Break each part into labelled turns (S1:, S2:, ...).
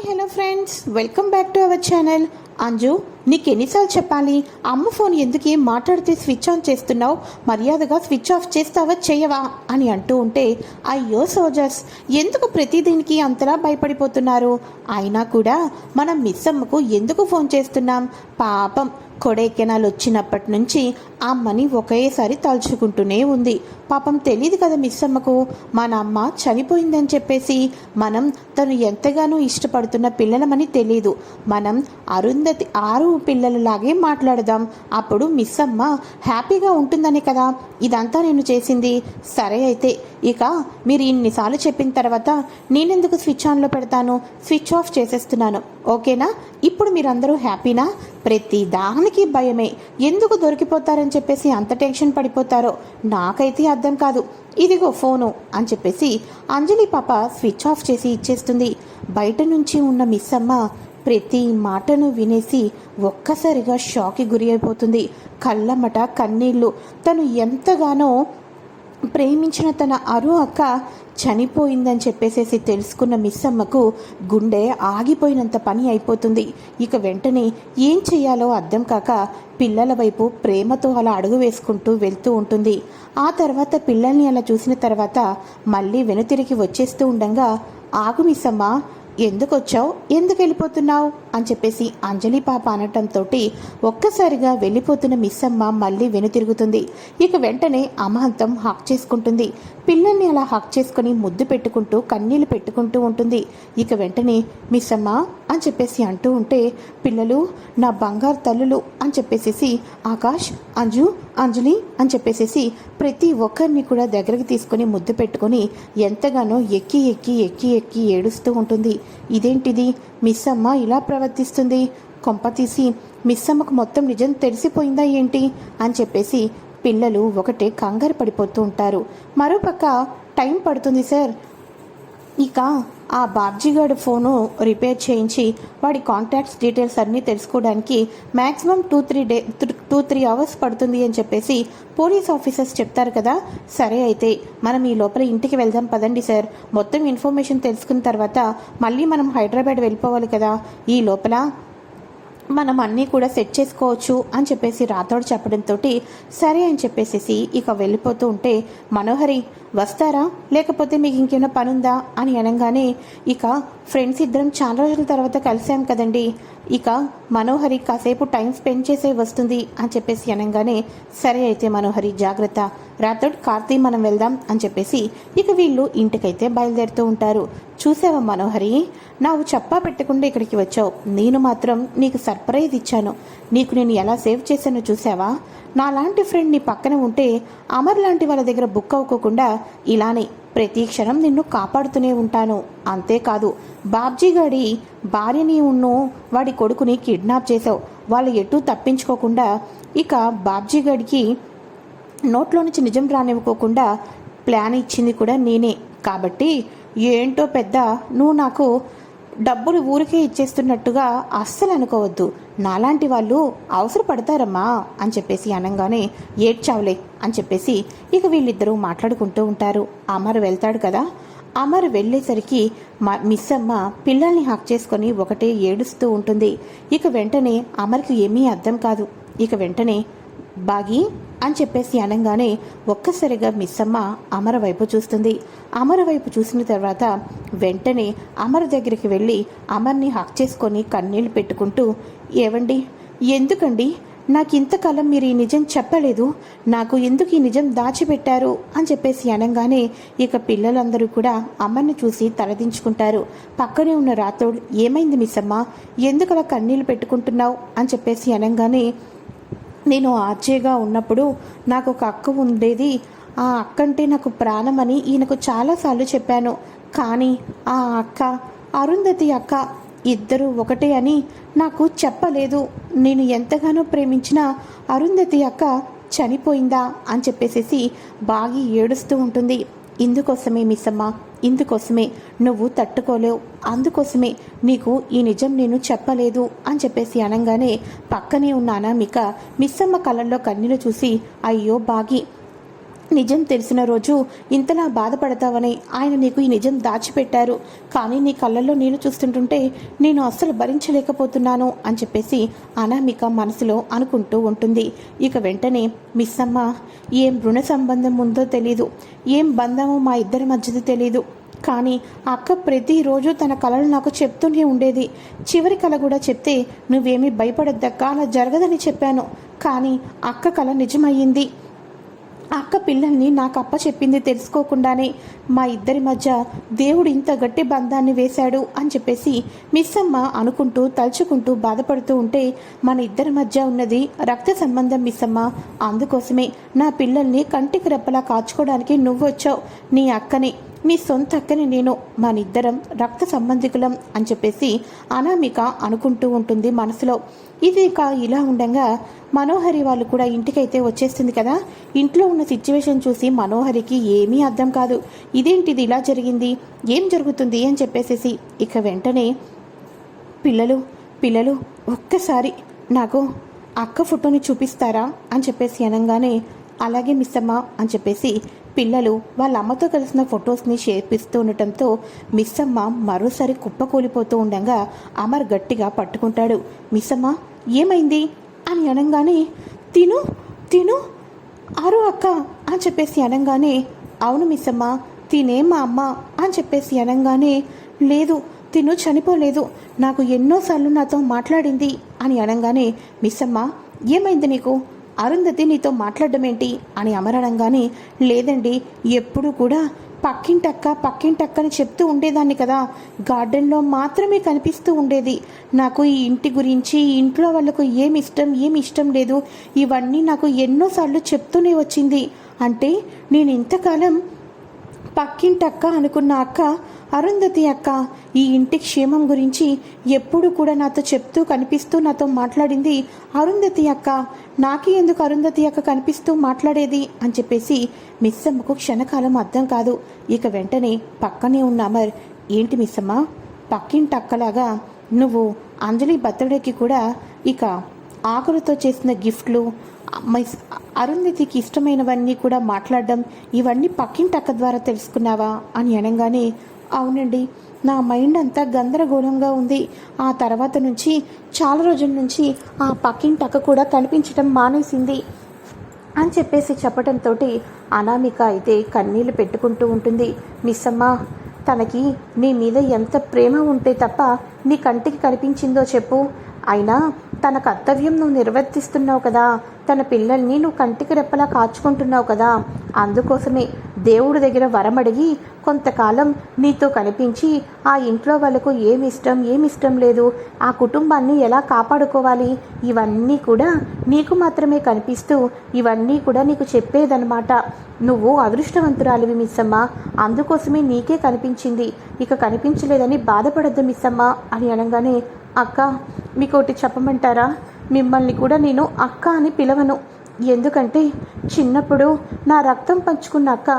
S1: Hi hello friends welcome back to our channel Anju నీకు ఎన్నిసార్లు చెప్పాలి? అమ్మ ఫోన్ ఎందుకు మాట్లాడితే స్విచ్ ఆన్ చేస్తున్నావు? మర్యాదగా స్విచ్ ఆఫ్ చేస్తావా చేయవా? అని అంటూ ఉంటే అయ్యో సోజర్స్ ఎందుకు ప్రతి దీనికి అంతలా భయపడిపోతున్నారు? అయినా కూడా మనం మిస్ అమ్మకు ఎందుకు ఫోన్ చేస్తున్నాం? పాపం. కొడైకెనాల్ వచ్చినప్పటి నుంచి అమ్మని ఒకేసారి తలుచుకుంటూనే ఉంది. పాపం తెలియదు కదా మిస్ అమ్మకు మన అమ్మ చనిపోయిందని చెప్పేసి మనం తను ఎంతగానో ఇష్టపడుతున్న పిల్లలమని తెలియదు మనం అరుంధతి ఆరు పిల్లలలాగే మాట్లాడదాం. అప్పుడు మిస్ అమ్మ హ్యాపీగా ఉంటుందనే కదా. ఇదంతా నేను చేసింది. సరే అయితే ఇక మీరు ఇన్నిసార్లు చెప్పిన తర్వాత నేనెందుకు స్విచ్ ఆన్లో పెడతాను? స్విచ్ ఆఫ్ చేసేస్తున్నాను. ఓకేనా? ఇప్పుడు మీరందరూ హ్యాపీనా? ప్రతి దానికి భయమే. ఎందుకు దొరికిపోతారని చెప్పేసి అంత టెన్షన్ పడిపోతారో నాకైతే అర్థం కాదు. ఇదిగో ఫోను అని చెప్పేసి అంజలి పాప స్విచ్ ఆఫ్ చేసి ఇచ్చేస్తుంది. బయట నుంచి ఉన్న మిస్ అమ్మ ప్రతి మాటను వినేసి ఒక్కసారిగా షాక్కి గురి అయిపోతుంది. కళ్ళమట కన్నీళ్ళు తను ఎంతగానో ప్రేమించిన తన అరు అక్క చనిపోయిందని చెప్పేసేసి తెలుసుకున్న మిస్ అమ్మకు గుండె ఆగిపోయినంత పని అయిపోతుంది. ఇక వెంటనే ఏం చేయాలో అర్థం కాక పిల్లల వైపు ప్రేమతో అలా అడుగు వేసుకుంటూ వెళ్తూ ఉంటుంది. ఆ తర్వాత పిల్లల్ని అలా చూసిన తర్వాత మళ్ళీ వెనుతిరిగి వచ్చేస్తూ ఉండగా ఆగు మిస్ అమ్మ ఎందుకు వచ్చావు ఎందుకు వెళ్ళిపోతున్నావు? అని చెప్పేసి అంజలి పాప అనటంతో ఒక్కసారిగా వెళ్ళిపోతున్న మిస్సమ్మ మళ్ళీ వెనుతిరుగుతుంది. ఇక వెంటనే అమాంతం హక్ చేసుకుంటుంది. పిల్లల్ని అలా హక్ చేసుకుని ముద్దు పెట్టుకుంటూ కన్నీళ్ళు పెట్టుకుంటూ ఉంటుంది. ఇక వెంటనే మిస్సమ్మ అని చెప్పేసి అంటూ ఉంటే పిల్లలు నా బంగారు తల్లులు అని చెప్పేసేసి ఆకాష్ అంజు అంజలి అని చెప్పేసేసి ప్రతి ఒక్కరిని కూడా దగ్గరికి తీసుకొని ముద్దు పెట్టుకొని ఎంతగానో ఎక్కి ఎక్కి ఎక్కి ఎక్కి ఏడుస్తూ ఉంటుంది. ఇదేంటిది? మిస్సమ్మ ఇలా ఇలా ప్రవర్తిస్తుంది. కొంప తీసి మొత్తం నిజం తెలిసిపోయిందా ఏంటి? అని చెప్పేసి పిల్లలు ఒకటే కంగారు పడిపోతూ ఉంటారు. మరోపక్క టైం పడుతుంది సార్. ఇక ఆ బాబ్జీగాడు ఫోను రిపేర్ చేయించి వాడి కాంటాక్ట్స్ డీటెయిల్స్ అన్నీ తెలుసుకోవడానికి maximum two three day two three hours పడుతుంది అని చెప్పేసి పోలీస్ ఆఫీసర్స్ చెప్తారు కదా. సరే అయితే మనం ఈ లోపల ఇంటికి వెళ్దాం పదండి సార్. మొత్తం ఇన్ఫర్మేషన్ తెలుసుకున్న తర్వాత మళ్ళీ మనం హైదరాబాద్ వెళ్ళిపోవాలి కదా. ఈ లోపల మనం అన్నీ కూడా సెట్ చేసుకోవచ్చు అని చెప్పేసి రాథోడ్ చెప్పడంతో సరే అని చెప్పేసి ఇక వెళ్ళిపోతూ ఉంటే మనోహరి వస్తారా? లేకపోతే మీకు ఇంకేమైనా పని ఉందా అని అనగానే ఇక ఫ్రెండ్స్ ఇద్దరం చాలా రోజుల తర్వాత కలిసాం కదండి. ఇక మనోహరి కాసేపు టైం స్పెండ్ చేసే వస్తుంది అని చెప్పేసి అనగానే సరే అయితే మనోహరి జాగ్రత్త. రాథోడ్ కార్తీ మనం వెళ్దాం అని చెప్పేసి ఇక వీళ్ళు ఇంటికైతే బయలుదేరుతూ ఉంటారు. చూసావా మనోహరి? నాకు చెప్పా పెట్టకుండా ఇక్కడికి వచ్చావు. నేను మాత్రం నీకు సర్ప్రైజ్ ఇచ్చాను. నీకు నేను ఎలా సేవ్ చేశానో చూసావా? నాలాంటి ఫ్రెండ్ నీ పక్కన ఉంటే అమర్ లాంటి వాళ్ళ దగ్గర బుక్ అవ్వకోకుండా ఇలానే ప్రతి క్షణం నిన్ను కాపాడుతూనే ఉంటాను. అంతేకాదు బాబ్జీ గాడి భార్యని ఉన్ను వాడి కొడుకుని కిడ్నాప్ చేసావు వాళ్ళు ఎటూ తప్పించుకోకుండా ఇక బాబ్జీ గడికి నోట్లో నుంచి నిజం రానివ్వకోకుండా ప్లాన్ ఇచ్చింది కూడా నేనే. కాబట్టి ఏంటో పెద్ద నువ్వు నాకు డబ్బులు ఊరికే ఇచ్చేస్తున్నట్టుగా అస్సలు అనుకోవద్దు. నాలాంటి వాళ్ళు అవసరపడతారమ్మా అని చెప్పేసి అనగానే ఏడ్చావులే అని చెప్పేసి ఇక వీళ్ళిద్దరూ మాట్లాడుకుంటూ ఉంటారు. అమర్ వెళ్తాడు కదా. అమర్ వెళ్ళేసరికి మా మిస్ అమ్మ పిల్లల్ని హక్ చేసుకొని ఒకటే ఏడుస్తూ ఉంటుంది. ఇక వెంటనే అమర్కి ఏమీ అర్థం కాదు. ఇక వెంటనే బాగి అని చెప్పేసి అనగానే ఒక్కసారిగా మిస్ అమ్మ అమర వైపు చూస్తుంది. అమర వైపు చూసిన తర్వాత వెంటనే అమర దగ్గరికి వెళ్ళి అమర్ని హక్ చేసుకొని కన్నీళ్ళు పెట్టుకుంటూ ఏవండి? ఎందుకండి? నాకు ఇంతకాలం మీరు ఈ నిజం చెప్పలేదు. నాకు ఎందుకు ఈ నిజం దాచిపెట్టారు? అని చెప్పేసి అనగానే ఇక పిల్లలందరూ కూడా అమ్మని చూసి తలదించుకుంటారు. పక్కనే ఉన్న రాతోడు ఏమైంది మిస్ అమ్మ ఎందుకు అలా కన్నీళ్ళు పెట్టుకుంటున్నావు? అని చెప్పేసి అనగానే నేను ఆర్జేగా ఉన్నప్పుడు నాకు ఒక అక్క ఉండేది. ఆ అక్క అంటే నాకు ప్రాణమని ఈయనకు చాలాసార్లు చెప్పాను. కానీ ఆ అక్క అరుంధతి అక్క ఇద్దరు ఒకటే అని నాకు చెప్పలేదు. నేను ఎంతగానో ప్రేమించిన అరుంధతి అక్క చనిపోయిందా అని చెప్పేసేసి బాగి ఏడుస్తూ ఉంటుంది. ఇందుకోసమే మిస్సమ్మ ఇందుకోసమే నువ్వు తట్టుకోలేవు. అందుకోసమే నీకు ఈ నిజం నేను చెప్పలేదు అని చెప్పేసి అనగానే పక్కనే ఉన్న అనామిక మిస్సమ్మ కళ్ళల్లో కన్నీరు చూసి అయ్యో బాగి నిజం తెలిసిన రోజు ఇంతలా బాధపడతావని ఆయన నీకు ఈ నిజం దాచిపెట్టారు. కానీ నీ కళ్ళల్లో నేను చూస్తుంటుంటే నేను అస్సలు భరించలేకపోతున్నాను అని చెప్పేసి అనామిక మనసులో అనుకుంటూ ఉంటుంది. ఇక వెంటనే మిస్ అమ్మ ఏం రుణ సంబంధం ఉందో తెలీదు. ఏం బంధమో మా ఇద్దరి మధ్యది తెలీదు. కానీ అక్క ప్రతిరోజు తన కళలు నాకు చెప్తూనే ఉండేది. చివరి కళ కూడా చెప్తే నువ్వేమీ భయపడద్దక్క అలా జరగదని చెప్పాను. కానీ అక్క కళ నిజమయ్యింది. అక్క పిల్లల్ని నాకు అప్ప చెప్పింది తెలుసుకోకుండానే మా ఇద్దరి మధ్య దేవుడు ఇంత గట్టి బంధాన్ని వేశాడు అని చెప్పేసి మిస్సమ్మ అనుకుంటూ తలుచుకుంటూ బాధపడుతూ ఉంటే మన ఇద్దరి మధ్య ఉన్నది రక్త సంబంధం మిస్ అమ్మ అందుకోసమే నా పిల్లల్ని కంటికి రెప్పలా కాచుకోవడానికి నువ్వొచ్చావు. నీ అక్కని మీ సొంత అక్కని నేను మనిద్దరం రక్త సంబంధికులం అని చెప్పేసి అనామిక అనుకుంటూ ఉంటుంది మనసులో. ఇది ఇక ఇలా ఉండగా మనోహరి వాళ్ళు కూడా ఇంటికైతే వచ్చేస్తుంది కదా. ఇంట్లో ఉన్న సిచ్యువేషన్ చూసి మనోహరికి ఏమీ అర్థం కాదు. ఇదేంటిది ఇలా జరిగింది? ఏం జరుగుతుంది? అని చెప్పేసేసి ఇక వెంటనే పిల్లలు పిల్లలు ఒక్కసారి నాకు అక్క ఫోటోని చూపిస్తారా? అని చెప్పేసి అనగానే అలాగే మిస్ అమ్మ అని చెప్పేసి పిల్లలు వాళ్ళ అమ్మతో కలిసిన ఫొటోస్ని చేపిస్తూ ఉండటంతో మిస్ అమ్మ మరోసారి కుప్పకూలిపోతూ ఉండగా అమర్ గట్టిగా పట్టుకుంటాడు. మిస్సమ్మ ఏమైంది? అని అనగానే తిను తిను ఆరు అక్క అని చెప్పేసి అనగానే అవును మిస్సమ్మ తినే మా అమ్మ అని చెప్పేసి అనగానే లేదు తిను చనిపోలేదు నాకు ఎన్నోసార్లు నాతో మాట్లాడింది అని అనగానే మిస్సమ్మ ఏమైంది నీకు? అరుంధతి నీతో మాట్లాడడం ఏంటి అని అమరడంగానే లేదండి ఎప్పుడూ కూడా పక్కింటక్క పక్కింటక్క అని చెప్తూ ఉండేదాన్ని కదా. గార్డెన్లో మాత్రమే కనిపిస్తూ ఉండేది. నాకు ఈ ఇంటి గురించి ఈ ఇంట్లో వాళ్ళకు ఏమి ఇష్టం ఏమి ఇష్టం లేదు. ఇవన్నీ నాకు ఎన్నోసార్లు చెప్తూనే వచ్చింది. అంటే నేను ఇంతకాలం పక్కింటక్క అనుకున్న అక్క అరుంధతి అక్క ఈ ఇంటి క్షేమం గురించి ఎప్పుడు కూడా నాతో చెప్తూ కనిపిస్తూ నాతో మాట్లాడింది అరుంధతి అక్క. నాకే ఎందుకు అరుంధతి అక్క కనిపిస్తూ మాట్లాడేది అని చెప్పేసి మిస్సమ్మకు క్షణకాలం అర్థం కాదు. ఇక వెంటనే పక్కనే ఉన్న అమర్ ఏంటి మిస్సమ్మ పక్కింటక్కలాగా నువ్వు అంజలి బర్త్డేకి కూడా ఇక ఆకులతో చేసిన గిఫ్ట్లు మిస్ అరుంధతికి ఇష్టమైనవన్నీ కూడా మాట్లాడడం ఇవన్నీ పక్కింటి అక్క ద్వారా తెలుసుకున్నావా? అని అనగానే అవునండి. నా మైండ్ అంతా గందరగోళంగా ఉంది. ఆ తర్వాత నుంచి చాలా రోజుల నుంచి ఆ పక్కింటి అక్క కూడా కనిపించడం మానేసింది అని చెప్పేసి చెప్పడంతో అనామిక అయితే కన్నీళ్ళు పెట్టుకుంటూ ఉంటుంది. మిస్సమ్మ తనకి నీ మీద ఎంత ప్రేమ ఉంటే తప్ప నీ కంటికి కనిపించిందో చెప్పు. అయినా తన కర్తవ్యం నువ్వు నిర్వర్తిస్తున్నావు కదా. తన పిల్లల్ని నువ్వు కంటికి రెప్పలా కాచుకుంటున్నావు కదా. అందుకోసమే దేవుడి దగ్గర వరం అడిగి కొంతకాలం నీతో కనిపించి ఆ ఇంట్లో వాళ్ళకు ఏమి ఇష్టం ఏమి ఇష్టం లేదు ఆ కుటుంబాన్ని ఎలా కాపాడుకోవాలి ఇవన్నీ కూడా నీకు మాత్రమే కనిపిస్తూ ఇవన్నీ కూడా నీకు చెప్పేదనమాట నువ్వు అదృష్టవంతురాలివి మిస్సమ్మ. అందుకోసమే నీకే కనిపించింది. ఇక కనిపించలేదని బాధపడద్దు మిస్సమ్మ అని అనగానే అక్క మీకు ఒకటి చెప్పమంటారా? మిమ్మల్ని కూడా నేను అక్క అని పిలవను. ఎందుకంటే చిన్నప్పుడు నా రక్తం పంచుకున్న అక్క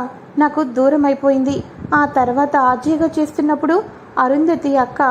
S1: నాకు దూరం అయిపోయింది ఆ తర్వాత ఆర్జీగా చేస్తున్నప్పుడు అరుంధతి అక్క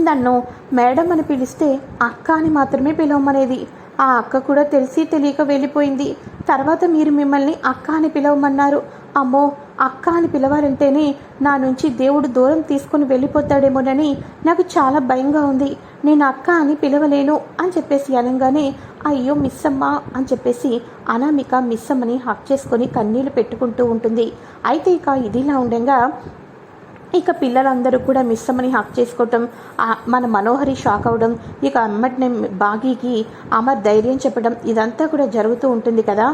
S1: నన్ను మేడం అని పిలిస్తే అక్క అని మాత్రమే పిలవమనేది. ఆ అక్క కూడా తెలిసి తెలియక వెళ్ళిపోయింది. తర్వాత మీరు మిమ్మల్ని అక్క అని పిలవమన్నారు. అమ్మో అక్క అని పిలవాలంటేనే నా నుంచి దేవుడు దూరం తీసుకుని వెళ్ళిపోతాడేమోనని నాకు చాలా భయంగా ఉంది. నేను అక్క అని పిలవలేను అని చెప్పేసి అనగానే అయ్యో మిస్ అమ్మ అని చెప్పేసి అనామిక మిస్ అమ్మని హక్ చేసుకొని కన్నీళ్ళు పెట్టుకుంటూ ఉంటుంది. అయితే ఇక ఇదిలా ఉండగా ఇక పిల్లలందరూ కూడా మిస్ అమ్మని హక్ చేసుకోవటం మన మనోహరి షాక్ అవ్వడం ఇక అమ్మటిని బాగీకి అమర్ ధైర్యం చెప్పడం ఇదంతా కూడా జరుగుతూ ఉంటుంది కదా.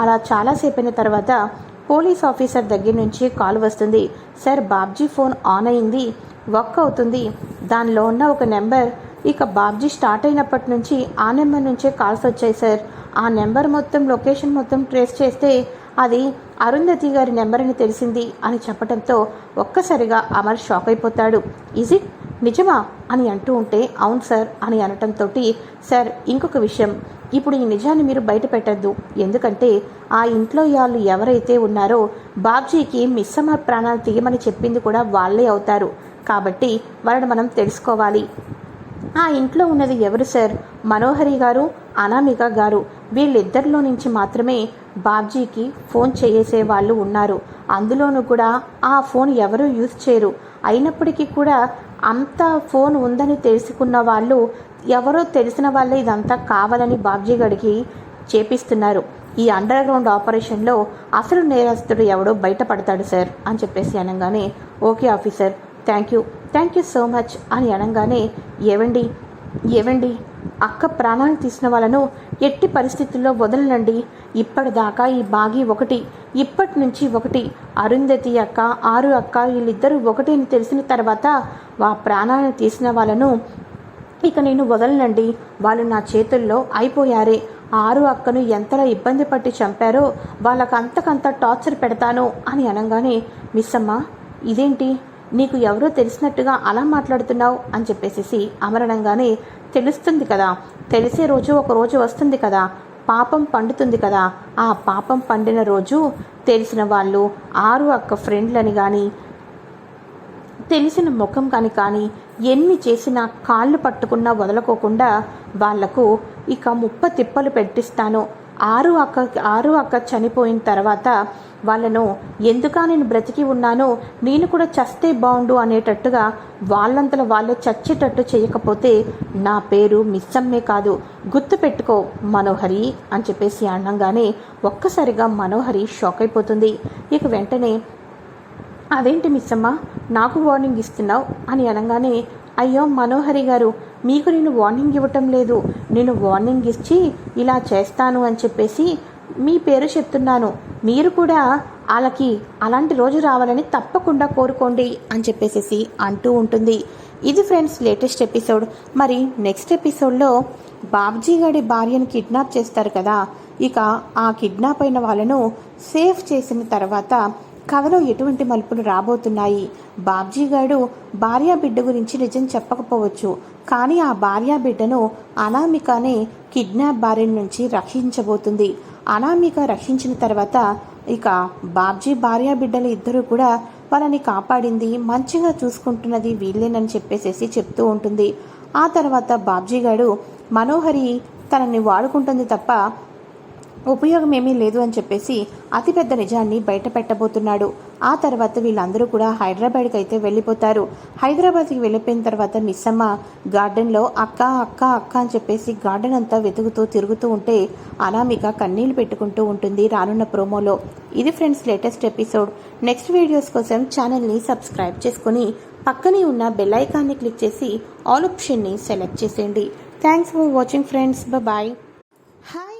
S1: అలా చాలాసేపు అయిన తర్వాత పోలీస్ ఆఫీసర్ దగ్గర నుంచి కాల్ వస్తుంది. సార్ బాబ్జీ ఫోన్ ఆన్ అయింది. వర్క్ అవుతుంది. దానిలో ఉన్న ఒక నెంబర్ ఇక బాబ్జీ స్టార్ట్ అయినప్పటి నుంచి ఆ నెంబర్ నుంచే కాల్స్ వచ్చాయి సార్. ఆ నెంబర్ మొత్తం లొకేషన్ మొత్తం ట్రేస్ చేస్తే అది అరుంధతి గారి నెంబర్ అని తెలిసింది అని చెప్పడంతో ఒక్కసారిగా అమర్ షాక్ అయిపోతాడు. ఇజ్ ఇట్ నిజమా? అని అంటూ ఉంటే అవును సార్ అని అనటంతో సార్ ఇంకొక విషయం. ఇప్పుడు ఈ నిజాన్ని మీరు బయట పెట్టద్దు. ఎందుకంటే ఆ ఇంట్లో వాళ్ళు ఎవరైతే ఉన్నారో బాబ్జీకి మిస్సమ్మ ప్రాణాలు తీయమని చెప్పింది కూడా వాళ్ళే అవుతారు. కాబట్టి వాళ్ళని మనం తెలుసుకోవాలి. ఆ ఇంట్లో ఉన్నది ఎవరు సార్? మనోహరి గారు అనామిక గారు. వీళ్ళిద్దరిలో నుంచి మాత్రమే బాబ్జీకి ఫోన్ చేసే వాళ్ళు ఉన్నారు. అందులోనూ కూడా ఆ ఫోన్ ఎవరు యూజ్ చేయరు. అయినప్పటికీ కూడా అంత ఫోన్ ఉందని తెలుసుకున్న వాళ్ళు ఎవరో తెలిసిన వాళ్ళే ఇదంతా కావాలని బాబ్జీ గడికి చేపిస్తున్నారు. ఈ అండర్ గ్రౌండ్ ఆపరేషన్లో అసలు నేరస్తుడు ఎవడో బయటపడతాడు సార్ అని చెప్పేసి అనగానే okay officer thank you thank you so much అని అనగానే ఏవండి ఏవండి అక్క ప్రాణాలు తీసిన వాళ్ళను ఎట్టి పరిస్థితుల్లో వదలనండి. ఇప్పటిదాకా ఈ బాగి ఒకటి ఇప్పటి నుంచి ఒకటి అరుంధతి అక్క ఆరు అక్క వీళ్ళిద్దరూ ఒకటి అని తెలిసిన తర్వాత ఆ ప్రాణాలను తీసిన వాళ్ళను ఇక నేను వదలనండి. వాళ్ళు నా చేతుల్లో అయిపోయారే. ఆరు అక్కను ఎంతలా ఇబ్బంది పట్టి చంపారో వాళ్ళకు అంతకంత టార్చర్ పెడతాను అని అనగానే మిస్ అమ్మ ఇదేంటి? నీకు ఎవరో తెలిసినట్టుగా అలా మాట్లాడుతున్నావు? అని చెప్పేసి అమరణంగానే తెలుస్తుంది కదా. తెలిసే రోజు ఒక రోజు వస్తుంది కదా. పాపం పండుతుంది కదా. ఆ పాపం పండిన రోజు తెలిసిన వాళ్ళు ఆరు అక్క ఫ్రెండ్లని కానీ తెలిసిన ముఖం కాని కానీ ఎన్ని చేసినా కాళ్ళు పట్టుకున్నా వదలకోకుండా వాళ్ళకు ఇక ముప్ప తిప్పలు పెట్టిస్తాను. ఆరు అక్క ఆరు అక్క చనిపోయిన తర్వాత వాళ్ళను ఎందుకా నేను బ్రతికి ఉన్నానో? నేను కూడా చస్తే బాగుండు అనేటట్టుగా వాళ్ళంతలో వాళ్ళే చచ్చేటట్టు చేయకపోతే నా పేరు మిస్సమ్మే కాదు. గుర్తు పెట్టుకో మనోహరి అని చెప్పేసి అనగానే ఒక్కసారిగా మనోహరి షాక్ అయిపోతుంది. ఇక వెంటనే అదేంటి మిస్సమ్మ? నాకు వార్నింగ్ ఇస్తున్నావు అని అనగానే అయ్యో మనోహరి గారు మీకు నేను వార్నింగ్ ఇవ్వటం లేదు. నేను వార్నింగ్ ఇచ్చి ఇలా చేస్తాను అని చెప్పేసి మీ పేరు చెప్తున్నాను. మీరు కూడా వాళ్ళకి అలాంటి రోజు రావాలని తప్పకుండా కోరుకోండి అని చెప్పేసి అంటూ ఉంటుంది. ఇది ఫ్రెండ్స్ లేటెస్ట్ ఎపిసోడ్. మరి నెక్స్ట్ ఎపిసోడ్లో బాబ్జీ గడి భార్యను కిడ్నాప్ చేస్తారు కదా. ఇక ఆ కిడ్నాప్ అయిన వాళ్ళను సేఫ్ చేసిన తర్వాత కథలో ఎటువంటి మలుపులు రాబోతున్నాయి? బాబ్జీ గారు భార్యా బిడ్డ గురించి నిజం చెప్పకపోవచ్చు. కానీ ఆ భార్యా బిడ్డను అనామికనే కిడ్నాప్ భార్య నుంచి రక్షించబోతుంది. అనామిక రక్షించిన తర్వాత ఇక బాబ్జీ భార్యా బిడ్డలు ఇద్దరు కూడా వాళ్ళని కాపాడింది మంచిగా చూసుకుంటున్నది వీళ్ళేనని చెప్పేసేసి చెప్తూ ఉంటుంది. ఆ తర్వాత బాబ్జీ గారు మనోహరి తనని వాడుకుంటుంది తప్ప ఉపయోగం ఏమీ లేదు అని చెప్పేసి అతిపెద్ద నిజాన్ని బయట పెట్టబోతున్నాడు. ఆ తర్వాత వీళ్ళందరూ కూడా హైదరాబాద్కి అయితే వెళ్ళిపోతారు. హైదరాబాద్కి వెళ్ళిపోయిన తర్వాత మిస్సమ్మ గార్డెన్లో అక్క అక్క అక్క అని చెప్పేసి గార్డెన్ అంతా వెతుకుతూ తిరుగుతూ ఉంటే అనామిక కన్నీళ్ళు పెట్టుకుంటూ ఉంటుంది రానున్న ప్రోమోలో. ఇది friends latest episode. Next videos కోసం ఛానల్ని సబ్స్క్రైబ్ చేసుకుని పక్కనే ఉన్న బెల్ ఐకాన్ని క్లిక్ చేసి ఆల్ ఆప్షన్ని సెలెక్ట్ చేసేయండి. Thanks for watching friends. Bye. Hi